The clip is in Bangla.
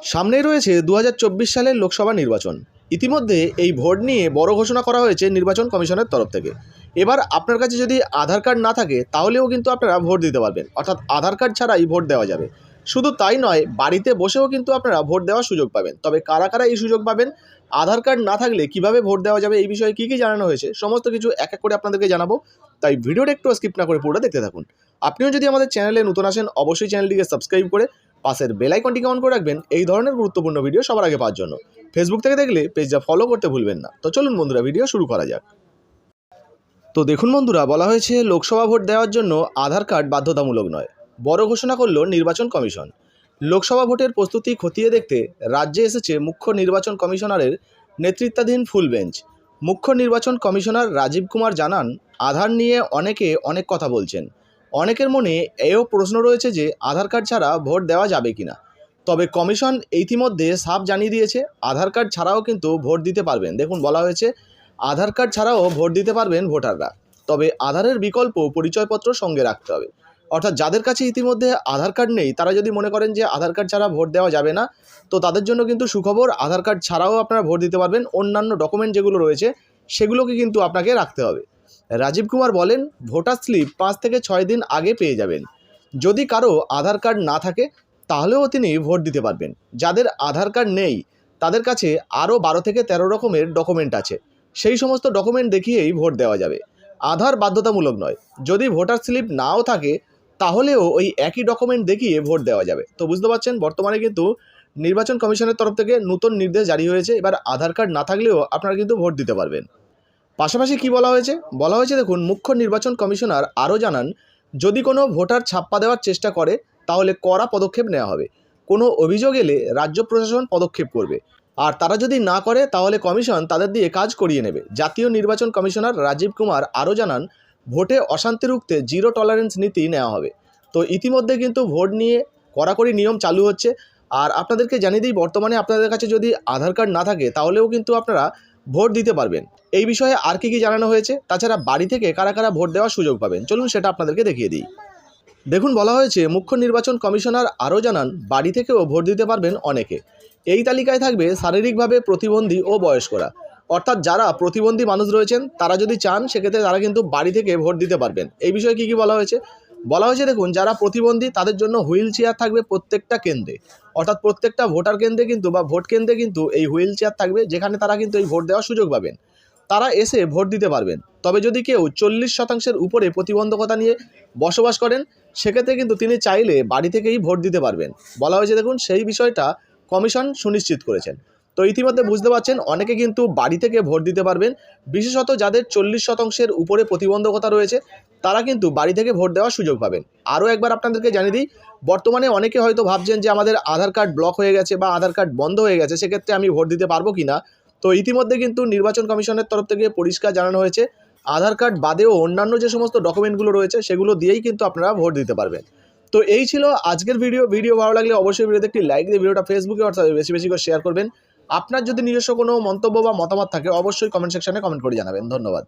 সামনেই রয়েছে দু হাজার চব্বিশ সালের লোকসভা নির্বাচন। ইতিমধ্যে এই ভোট নিয়ে বড় ঘোষণা করা হয়েছে নির্বাচন কমিশনের তরফ থেকে। এবার আপনার কাছে যদি আধার কার্ড না থাকে, তাহলেও কিন্তু আপনারা ভোট দিতে পারবেন। অর্থাৎ আধার কার্ড ছাড়াই ভোট দেওয়া যাবে। শুধু তাই নয়, বাড়িতে বসেও কিন্তু আপনারা ভোট দেওয়ার সুযোগ পাবেন। তবে কারা কারা এই সুযোগ পাবেন, আধার কার্ড না থাকলে কীভাবে ভোট দেওয়া যাবে, এই বিষয়ে কী কী জানানো হয়েছে, সমস্ত কিছু এক এক করে আপনাদেরকে জানাব। তাই ভিডিওটা একটু স্কিপ না করে পুরোটা দেখতে থাকুন। আপনিও যদি আমাদের চ্যানেলে নতুন আসেন, অবশ্যই চ্যানেলটিকে সাবস্ক্রাইব করে পাশের বেল আইকনটিকে অন করে রাখবেন এই ধরনের গুরুত্বপূর্ণ ভিডিও সবার আগে পাওয়ার জন্য। ফেসবুক থেকে দেখলে পেজটা ফলো করতে ভুলবেন না। তো চলুন বন্ধুরা ভিডিও শুরু করা যাক। তো দেখুন বন্ধুরা, বলা হয়েছে লোকসভা ভোট দেওয়ার জন্য আধার কার্ড বাধ্যতামূলক নয়। বড় ঘোষণা করল নির্বাচন কমিশন। লোকসভা ভোটের প্রস্তুতি খতিয়ে দেখতে রাজ্যে এসেছে মুখ্য নির্বাচন কমিশনারের নেতৃত্বাধীন ফুল বেঞ্চ মুখ্য নির্বাচন কমিশনার রাজীব কুমার জানান, আধার নিয়ে অনেকে অনেক কথা বলছেন। অনেকের মনে এও প্রশ্ন রয়েছে যে আধার কার্ড ছাড়া ভোট দেওয়া যাবে কিনা। তবে কমিশন ইতিমধ্যে সাফ জানিয়ে দিয়েছে, আধার কার্ড ছাড়াও কিন্তু ভোট দিতে পারবেন। দেখুন, বলা হয়েছে, আধার কার্ড ছাড়াও ভোট দিতে পারবেন ভোটাররা। তবে আধারের বিকল্প পরিচয়পত্র সঙ্গে রাখতে হবে। অর্থাৎ যাদের কাছে ইতিমধ্যে আধার কার্ড নেই, তারা যদি মনে করেন যে আধার কার্ড ছাড়া ভোট দেওয়া যাবে না, তো তাদের জন্য কিন্তু সুখবর, আধার কার্ড ছাড়াও আপনারা ভোট দিতে পারবেন। অন্যান্য ডকুমেন্ট যেগুলো রয়েছে, সেগুলোকে কিন্তু আপনাকে রাখতে হবে। রাজীব কুমার বলেন, ভোটার স্লিপ পাঁচ থেকে ছয় দিন আগে পেয়ে যাবেন। যদি কারও আধার কার্ড না থাকে, তাহলেও তিনি ভোট দিতে পারবেন। যাদের আধার কার্ড নেই, তাদের কাছে আরও বারো থেকে তেরো রকমের ডকুমেন্ট আছে। সেই সমস্ত ডকুমেন্ট দেখিয়েই ভোট দেওয়া যাবে। আধার বাধ্যতামূলক নয়। যদি ভোটার স্লিপ নাও থাকে, তাহলেও ওই একই ডকুমেন্ট দেখিয়ে ভোট দেওয়া যাবে। তো বুঝতে পারছেন, বর্তমানে কিন্তু নির্বাচন কমিশনের তরফ থেকে নতুন নির্দেশ জারি হয়েছে। এবার আধার কার্ড না থাকলেও আপনারা কিন্তু ভোট দিতে পারবেন। পাশাপাশি কি বলা হয়েছে? বলা হয়েছে দেখুন, মুখ্য নির্বাচন কমিশনার আরও জানান, যদি কোনো ভোটার ছাপ্পা দেওয়ার চেষ্টা করে, তাহলে কড়া পদক্ষেপ নেওয়া হবে। কোনো অভিযোগ এলে রাজ্য প্রশাসন পদক্ষেপ করবে। আর তারা যদি না করে, তাহলে কমিশন তাদের দিয়ে কাজ করিয়ে নেবে। জাতীয় নির্বাচন কমিশনার রাজীব কুমার আরও জানান, ভোটে অশান্তি রুখতে জিরো টলারেন্স নীতি নেওয়া হবে। তো ইতিমধ্যে কিন্তু ভোট নিয়ে কড়াকড়ি নিয়ম চালু হচ্ছে। আর আপনাদেরকে জানিয়ে দিই, বর্তমানে আপনাদের কাছে যদি আধার কার্ড না থাকে, তাহলেও কিন্তু আপনারা ভোট দিতে পারবেন। এই বিষয়ে আর কি কি জানানো হয়েছে? তাছাড়া বাড়ি থেকে কারা কারা ভোট দেওয়ার সুযোগ পাবেন? চলুন সেটা আপনাদেরকে দেখিয়ে দিই। দেখুন, বলা হয়েছে, মুখ্য নির্বাচন কমিশনার আরও জানান, বাড়ি থেকেও ভোট দিতে পারবেন অনেকে। এই তালিকায় থাকবে শারীরিকভাবে প্রতিবন্ধী ও বয়স্করা। অর্থাৎ যারা প্রতিবন্ধী মানুষ রয়েছেন, তারা যদি চান, সেক্ষেত্রে তারা কিন্তু বাড়ি থেকে ভোট দিতে পারবেন। এই বিষয়ে কী কী বলা হয়েছে? বলা হয়েছে, দেখুন, যারা প্রতিবন্ধী, তাদের জন্য হুইল চেয়ার থাকবে প্রত্যেকটা কেন্দ্রে। অর্থাৎ প্রত্যেকটা ভোটার কেন্দ্রে কিন্তু বা ভোট কেন্দ্রে কিন্তু এই হুইল চেয়ার থাকবে, যেখানে তারা কিন্তু এই ভোট দেওয়ার সুযোগ পাবেন। তারা এসে ভোট দিতে পারবেন। তবে যদি কেউ চল্লিশ শতাংশের উপরে প্রতিবন্ধকতা নিয়ে বসবাস করেন, সেক্ষেত্রে কিন্তু তিনি চাইলে বাড়ি থেকেই ভোট দিতে পারবেন। বলা হয়েছে, দেখুন, সেই বিষয়টা কমিশন সুনিশ্চিত করেছেন। তো ইতিমধ্যে বুঝতে পারছেন, অনেকে কিন্তু বাড়ি থেকে ভোট দিতে পারবেন। বিশেষত যাদের চল্লিশ শতাংশের উপরে প্রতিবন্ধকতা রয়েছে, তারা কিন্তু বাড়ি থেকে ভোট দেওয়ার সুযোগ পাবেন। আরও একবার আপনাদেরকে জানিয়ে দিই, বর্তমানে অনেকে হয়তো ভাবছেন যে আমাদের আধার কার্ড ব্লক হয়ে গেছে বা আধার কার্ড বন্ধ হয়ে গেছে, সেক্ষেত্রে আমি ভোট দিতে পারব কি না তো ইতিমধ্যে কিন্তু নির্বাচন কমিশনের তরফ থেকে পরিষ্কার জানানো হয়েছে, আধার কার্ড বাদেও অন্যান্য যে সমস্ত ডকুমেন্টগুলো রয়েছে, সেগুলো দিয়েই কিন্তু আপনারা ভোট দিতে পারবেন। তো এই ছিল আজকের ভিডিও। ভিডিও ভালো লাগলে অবশ্যই ভিডিওতে একটি লাইক দিয়ে, ভিডিওটা ফেসবুকে অর্থাৎ বেশি বেশি করে শেয়ার করবেন। আপনার যদি নিজস্ব কোনো মন্তব্য বা মতামত থাকে, অবশ্যই কমেন্ট সেকশনে কমেন্ট করে জানাবেন। ধন্যবাদ।